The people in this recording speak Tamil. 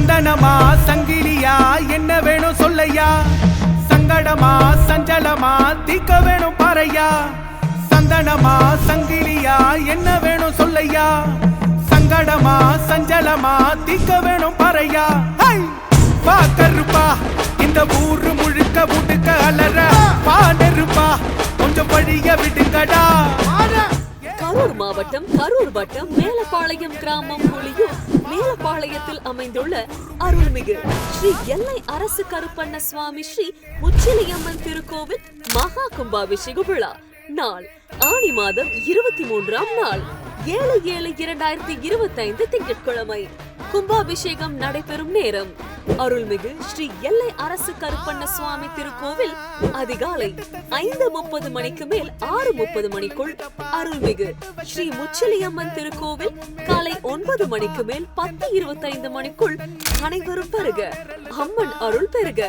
சந்தனமா சங்கிலியா என்ன வேணும் சொல்லையா? சங்கடமா சஞ்சலமா தீக்க வேணும் பாறையா? சந்தனமா சங்கிலியா என்ன வேணும் சொல்லையா? சங்கடமா சஞ்சலமா தீக்க வேணும் பாறையா? ஹை! கருப்பா இந்த ஊரு முழுக்க முடுக்க அலற. வா நெருப்பா கொஞ்சம் வழிய விடுங்கடா. கரூர் மாவட்டம் கரூர் வட்டம் மேலப்பாளையம் கிராமம் புலியூர் மேலப்பாளையத்தில் அமைந்துள்ள அருள்மிகு ஸ்ரீ எல்லை அரசு கருப்பண்ண சுவாமி ஸ்ரீ முச்சிலியம்மன் திருக்கோவில் மகா கும்பாபிஷேக விழா. நாள் ஆணி மாதம் இருபத்தி மூன்றாம் நாள். ஏழு ஏழு இரண்டாயிரத்தி இருபத்தி ஐந்து திங்கட்கிழமை. கும்பாபிஷேகம் நடைபெறும் நேரம். அருள்மிகு ஸ்ரீ எல்லை அரசு கருப்பண்ண சுவாமி திருக்கோவில் அதிகாலை ஐந்து முப்பது மணிக்கு மேல் ஆறு முப்பது மணிக்குள். அருள்மிகு ஸ்ரீ முச்சலியம்மன் திருக்கோவில் காலை ஒன்பது மணிக்கு மேல் பத்து இருபத்தைந்து மணிக்குள் அனைவரும் பெருக அம்மன் அருள் பெருக